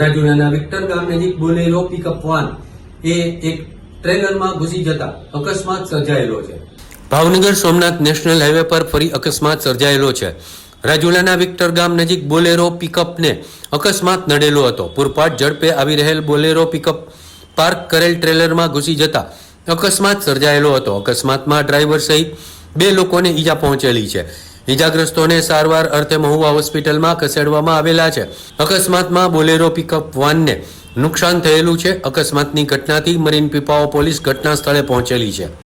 રાજુલાના Victor ગામ નજીક Bolero pickup van એ એક ટ્રેલરમાં ઘૂસી જતા અકસ્માત સર્જાયેલો છે. ભાવનગર સોમનાથ નેશનલ હાઈવે પર ફરી અકસ્માત સર્જાયેલો છે. રાજુલાના વિક્ટર ગામ નજીક બોલેરો પિકઅપને અકસ્માત નડેલો હતો. પૂરપાટ ઝડપે આવી રહેલ બોલેરો પિકઅપ પાર્ક કરેલ ટ્રેલરમાં ઘૂસી જતા અકસ્માત સર્જાયેલો હતો. અકસ્માતમાં ડ્રાઈવર સહિત બે લોકોને ઈજા પહોંચેલી છે. ઈજાગ્રસ્તોને સારવાર અર્થે મહુવા હોસ્પિટલમાં ખસેડવામાં આવેલા છે. અકસ્માતમાં બોલેરો પિકઅપ વાનને નુકસાન થયેલું છે. અકસ્માતની ઘટનાથી મરીન પીપાઓ પોલીસ ઘટના સ્થળે પહોંચેલી છે.